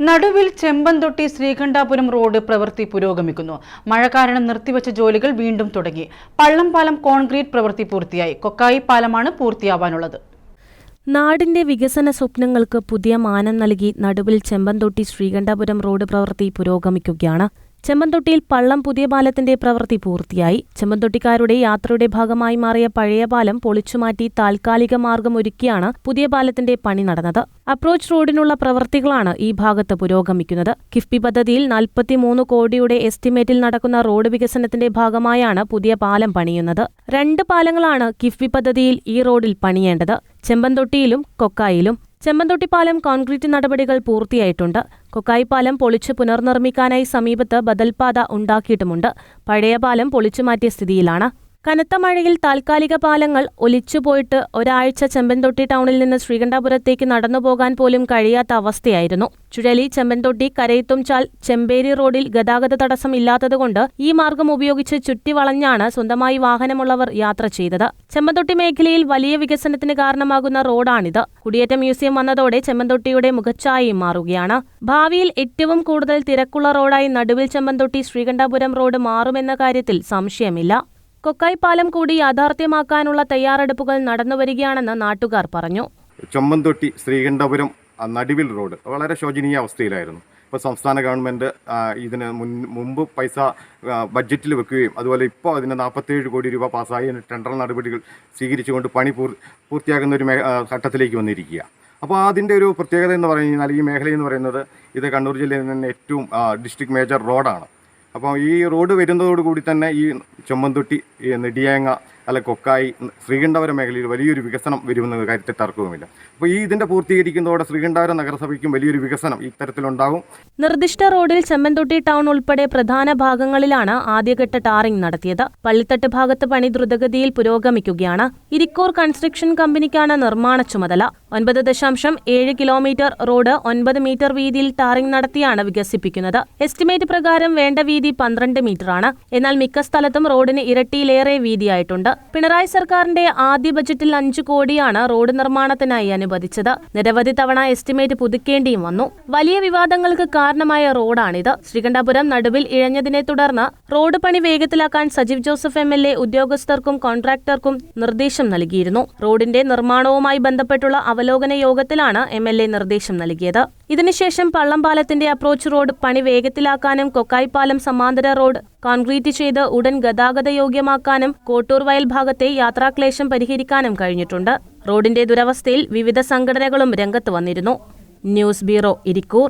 നടുവിൽ ചെമ്പന്തൊട്ടി ശ്രീകണ്ഠാപുരം റോഡ് പ്രവൃത്തി പുരോഗമിക്കുന്നു. മഴ കാരണം നിർത്തിവച്ച ജോലികൾ വീണ്ടും തുടങ്ങി. പള്ളം പാലം കോൺക്രീറ്റ് പ്രവൃത്തി പൂർത്തിയായി. കൊക്കായി പാലമാണ് പൂർത്തിയാവാനുള്ളത്. നാടിന്റെ വികസന സ്വപ്നങ്ങൾക്ക് പുതിയ മാനം നൽകി നടുവിൽ ചെമ്പന്തൊട്ടി ശ്രീകണ്ഠാപുരം റോഡ് പ്രവൃത്തി പുരോഗമിക്കുകയാണ് ചെമ്പന്തൊട്ടിയിൽ പള്ളം പുതിയ പാലത്തിന്റെ പ്രവൃത്തി പൂർത്തിയായി. ചെമ്പന്തൊട്ടിക്കാരുടെ യാത്രയുടെ ഭാഗമായി മാറിയ പഴയ പാലം പൊളിച്ചുമാറ്റി താൽക്കാലിക മാർഗം ഒരുക്കിയാണ് പുതിയ പാലത്തിന്റെ പണി നടന്നത്. അപ്രോച്ച് റോഡിനുള്ള പ്രവൃത്തികളാണ് ഈ ഭാഗത്ത് പുരോഗമിക്കുന്നത്. കിഫ്ബി പദ്ധതിയിൽ നാൽപ്പത്തിമൂന്ന് കോടിയുടെ എസ്റ്റിമേറ്റിൽ നടക്കുന്ന റോഡ് വികസനത്തിന്റെ ഭാഗമായാണ് പുതിയ പാലം പണിയുന്നത്. രണ്ട് പാലങ്ങളാണ് കിഫ്ബി പദ്ധതിയിൽ ഈ റോഡിൽ പണിയേണ്ടത്. ചെമ്പന്തൊട്ടിയിലും കൊക്കായിലും. ചെമ്പന്തൊട്ടി പാലം കോൺക്രീറ്റ് നടപടികൾ പൂർത്തിയായിട്ടുണ്ട്. കൊക്കായി പാലം പൊളിച്ച് പുനർനിർമ്മിക്കാനായി സമീപത്ത് ബദൽപാത ഉണ്ടാക്കിയിട്ടുമുണ്ട്. പഴയ പാലം പൊളിച്ചുമാറ്റിയ സ്ഥിതിയിലാണ്. കനത്ത മഴയിൽ താൽക്കാലിക പാലങ്ങൾ ഒലിച്ചുപോയിട്ട് ഒരാഴ്ച ചെമ്പൻതൊട്ടി ടൗണിൽ നിന്ന് ശ്രീകണ്ഠാപുരത്തേക്ക് നടന്നുപോകാൻ പോലും കഴിയാത്ത അവസ്ഥയായിരുന്നു. ചുഴലി ചെമ്പൻതൊട്ടി കരയത്തുംചാൽ ചെമ്പേരി റോഡിൽ ഗതാഗത തടസ്സം ഇല്ലാത്തതുകൊണ്ട് ഈ മാർഗം ഉപയോഗിച്ച് ചുറ്റിവളഞ്ഞാണ് സ്വന്തമായി വാഹനമുള്ളവർ യാത്ര ചെയ്തത്. ചെമ്പൻതൊട്ടി മേഖലയിൽ വലിയ വികസനത്തിന് കാരണമാകുന്ന റോഡാണിത്. കുടിയേറ്റ മ്യൂസിയം വന്നതോടെ ചെമ്പൻതൊട്ടിയുടെ മുഖച്ഛായയും മാറുകയാണ്. ഭാവിയിൽ ഏറ്റവും കൂടുതൽ തിരക്കുള്ള റോഡായി നടുവിൽ ചെമ്പൻതൊട്ടി ശ്രീകണ്ഠാപുരം റോഡ് മാറുമെന്ന കാര്യത്തിൽ സംശയമില്ല. കൊക്കായി പാലം കൂടി യാഥാർത്ഥ്യമാക്കാനുള്ള തയ്യാറെടുപ്പുകൾ നടന്നുവരികയാണെന്ന് നാട്ടുകാർ പറഞ്ഞു. ചൊമ്മന്തൊട്ടി ശ്രീകണ്ഠപുരം നടുവിൽ റോഡ്. വളരെ ശോചനീയ അവസ്ഥയിലായിരുന്നു. ഇപ്പോൾ സംസ്ഥാന ഗവൺമെന്റ് ഇതിന് മുൻ മുമ്പ് പൈസ ബഡ്ജറ്റിൽ വെക്കുകയും അതുപോലെ ഇപ്പോൾ അതിന് നാൽപ്പത്തേഴ് കോടി രൂപ പാസ്സായി ടെൻഡർ നടപടികൾ സ്വീകരിച്ചുകൊണ്ട് പണി പൂർ പൂർത്തിയാക്കുന്ന ഒരു ഘട്ടത്തിലേക്ക് വന്നിരിക്കുക. അപ്പോൾ അതിന്റെ ഒരു പ്രത്യേകത എന്ന് പറഞ്ഞു കഴിഞ്ഞാൽ ഈ മേഖല എന്ന് പറയുന്നത് ഇത് കണ്ണൂർ ജില്ലയിൽ തന്നെ ഏറ്റവും ഡിസ്ട്രിക്ട് മേജർ റോഡാണ്. അപ്പോൾ ഈ റോഡ് വരുന്നതോടുകൂടി തന്നെ ഈ ചുമ്മന്തൊട്ടി നെടിയേങ്ങ അല്ല കൊക്കായി ശ്രീകണ്ഠപുരം മേഖലയിൽ വലിയൊരു വികസനം വരുമെന്ന കാര്യത്തിൽ തർക്കവുമില്ല. അപ്പോൾ ഈ ഇതിന്റെ പൂർത്തീകരിക്കുന്നതോടെ ശ്രീകണ്ഠപുരം നഗരസഭയ്ക്കും വലിയൊരു വികസനം ഇത്തരത്തിലുണ്ടാകും നിർദ്ദിഷ്ട റോഡിൽ ചെമ്മൻതൊട്ടി ടൗൺ ഉൾപ്പെടെ പ്രധാന ഭാഗങ്ങളിലാണ് ആദ്യഘട്ട ടാറിംഗ് നടത്തിയത്. പള്ളിത്തട്ട് ഭാഗത്ത് പണി ദ്രുതഗതിയിൽ പുരോഗമിക്കുകയാണ്. ഇരിക്കൂർ കൺസ്ട്രക്ഷൻ കമ്പനിക്കാണ് നിർമ്മാണ ചുമതല. ഒൻപത് ദശാംശം ഏഴ് കിലോമീറ്റർ റോഡ് ഒൻപത് മീറ്റർ വീതിയിൽ ടാറിംഗ് നടത്തിയാണ് വികസിപ്പിക്കുന്നത്. എസ്റ്റിമേറ്റ് പ്രകാരം വേണ്ട വീതി പന്ത്രണ്ട് ആണ് എന്നാൽ മിക്ക സ്ഥലത്തും റോഡിന് ഇരട്ടിയിലേറെ വീതിയായിട്ടുണ്ട്. പിണറായി സർക്കാരിന്റെ ആദ്യ ബജറ്റിൽ അഞ്ചു കോടിയാണ് റോഡ് നിർമ്മാണത്തിനായി അനുവദിച്ചത്. നിരവധി തവണ എസ്റ്റിമേറ്റ് പുതുക്കേണ്ടിയും വന്നു. വലിയ വിവാദങ്ങൾക്ക് കാരണമായ റോഡാണിത്. ശ്രീകണ്ഠപുരം നടുവിൽ ഇഴഞ്ഞതിനെ തുടർന്ന് റോഡ് പണി വേഗത്തിലാക്കാൻ Sajeev Joseph M L A ഉദ്യോഗസ്ഥർക്കും കോൺട്രാക്ടർക്കും നിർദ്ദേശം നൽകിയിരുന്നു. റോഡിന്റെ നിർമ്മാണവുമായി ബന്ധപ്പെട്ടുള്ള അവലോകന യോഗത്തിലാണ് എം എൽ എ നിർദ്ദേശം നൽകിയത്. ഇതിനുശേഷം പള്ളംപാലത്തിന്റെ അപ്രോച്ച് റോഡ് പണി വേഗത്തിലാക്കാനും കൊക്കായിപ്പാലം സമാന്തര റോഡ് കോൺക്രീറ്റ് ചെയ്ത് ഉടൻ ഗതാഗത യോഗ്യമാക്കാനും കോട്ടൂർ വയൽ ഭാഗത്തെ യാത്രാക്ലേശം പരിഹരിക്കാനും കഴിഞ്ഞിട്ടുണ്ട്. റോഡിന്റെ ദുരവസ്ഥയിൽ വിവിധ സംഘടനകളും രംഗത്ത് വന്നിരുന്നു. News bureau Irikkur.